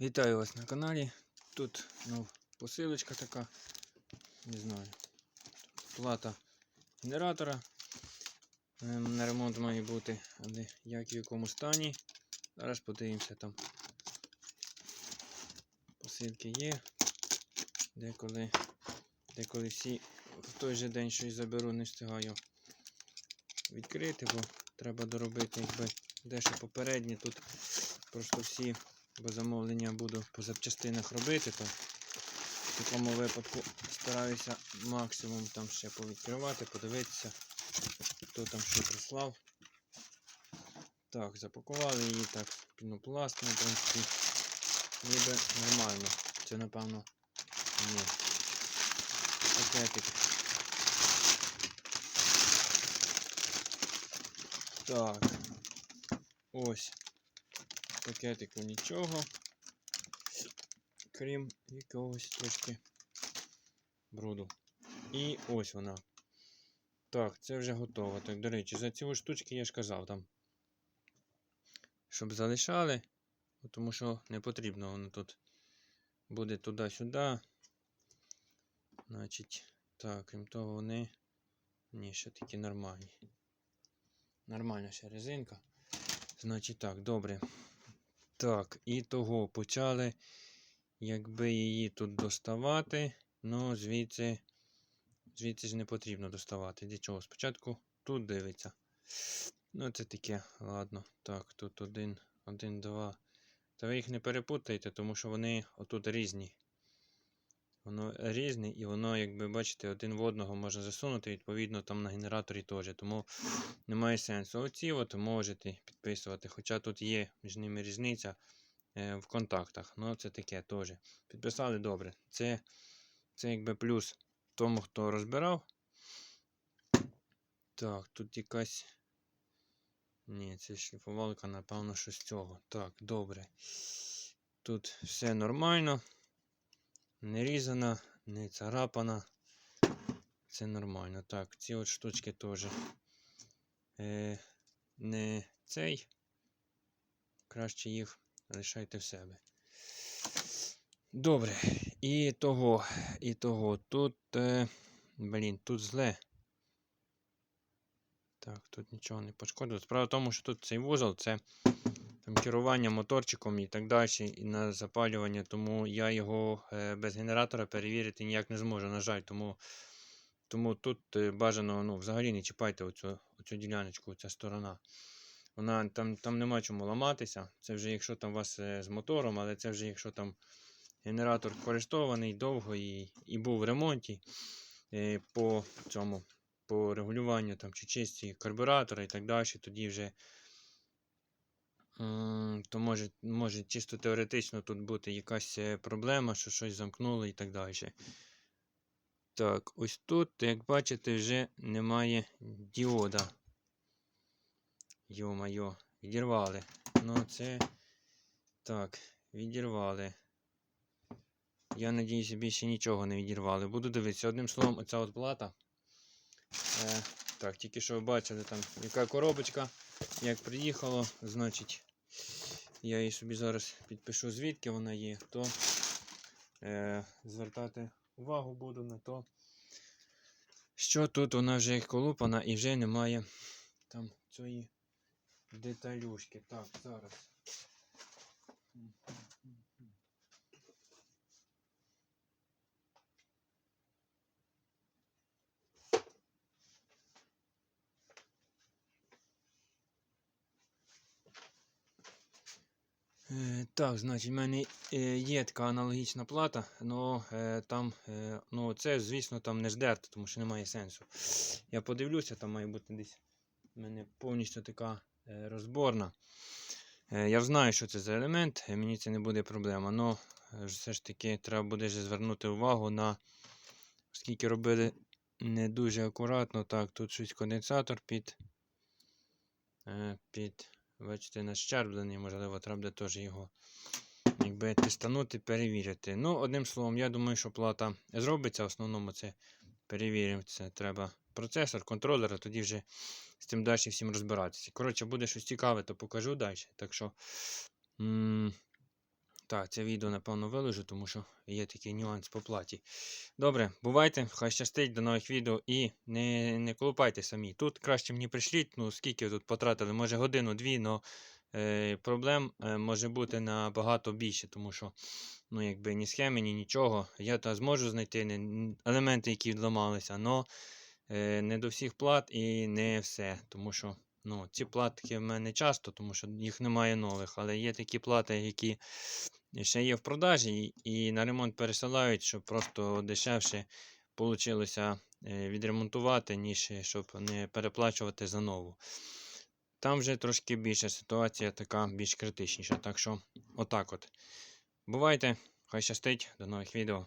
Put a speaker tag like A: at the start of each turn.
A: Вітаю вас на каналі. Тут ну, посилочка така. Не знаю. Плата генератора. Ем, На ремонт має бути, але як і в якому стані. Зараз подивимося там. Посилки є. Деколи, деколи всі в той же день щось заберу, не встигаю відкрити, бо треба доробити якби дещо попереднє. Тут просто всі бо замовлення буду по запчастинах робити, то в такому випадку стараюся максимум там ще повідкривати, подивитися, хто там що прислав. Так, запакували її так, пінопластом, в принципі, ніби нормально. Це напевно ні. Пакетик. Так. Ось пакетику нічого, крім якогось трошки бруду. І ось вона. Так, це вже готово. Так, до речі, за ці штучки я ж казав там. Щоб залишали, тому що не потрібно воно тут буде туди-сюди. Значить, так, крім того, вони. Ні, ще такі нормальні. Нормальна ще резинка. Значить так, добре. Так, і того почали, якби її тут доставати, ну звідси, звідси ж не потрібно доставати. Для чого? Спочатку тут дивиться. Ну, це таке, ладно. Так, тут один, один, два. Та ви їх не перепутайте, тому що вони отут різні. Воно різне, і воно, якби бачите, один в одного можна засунути, відповідно, там на генераторі теж. Тому немає сенсу. Оці от можете підписувати. Хоча тут є між ними різниця е, в контактах. Ну, це таке теж. Підписали добре. Це, це якби плюс тому, хто розбирав. Так, тут якась. Ні, це шліфувалка, напевно, що з цього. Так, добре. Тут все нормально. Не різана, не царапана. Це нормально. Так, ці от штучки теж е, не цей. Краще їх лишайте в себе. Добре. І того, і того. Тут, е, блін, тут зле. Так, тут нічого не пошкодило. Справа в тому, що тут цей вузол це там, керування моторчиком і так далі, і на запалювання, тому я його е, без генератора перевірити ніяк не зможу, на жаль. Тому тому тут е, бажано ну, взагалі не чіпайте оцю, оцю діляночку, ця сторона. Вона Там там нема чому ламатися. Це вже якщо там у вас е, з мотором, але це вже якщо там генератор користований довго і і був в ремонті по цьому, по регулюванню там, чи чисті карбюратора і так далі, тоді вже то може, може чисто теоретично тут бути якась е, проблема, що щось замкнуло і так далі. Так, ось тут, як бачите, вже немає діода. Йо-майо, відірвали. Ну, це. Так, відірвали. Я надіюся, більше нічого не відірвали. Буду дивитися. Одним словом, оця от плата. Е, Так, тільки що ви бачили, там яка коробочка. Як приїхало, значить, я її собі зараз підпишу, звідки вона є, то е, звертати увагу буду на то, що тут вона вже колупана і вже немає там цієї деталюшки. Так, зараз. Е, Так, значить, в мене е, є така аналогічна плата, але там, е, ну це, звісно, там не здерто, тому що немає сенсу. Я подивлюся, там має бути десь в мене повністю така е, розборна. Е, Я знаю, що це за елемент, е, мені це не буде проблема, але все ж таки треба буде звернути увагу на, оскільки робили не дуже акуратно, так, тут щось конденсатор під, е, під Бачите, нащерблений, можливо, треба буде теж його якби тестанути, перевірити. Ну, одним словом, я думаю, що плата зробиться. В основному це перевіримо. Це треба процесор, контролер, а тоді вже з цим далі всім розбиратися. Коротше, буде щось цікаве, то покажу далі. Так що, Так, це відео, напевно, виложу, тому що є такий нюанс по платі. Добре, бувайте, хай щастить до нових відео і не, не колупайте самі. Тут краще мені прийшліть, ну скільки тут потратили, може годину-дві, але е, проблем е, може бути набагато більше, тому що ну, якби ні схеми, ні нічого. Я то зможу знайти не- елементи, які відламалися, але е, не до всіх плат і не все. Тому що ну, ці платки в мене часто, тому що їх немає нових, але є такі плати, які ще є в продажі, і, на ремонт пересилають, щоб просто дешевше вийшло відремонтувати, ніж е, щоб не переплачувати за нову. Там вже трошки більша ситуація, така більш критичніша. Так що, отак от. Бувайте, хай щастить, до нових відео.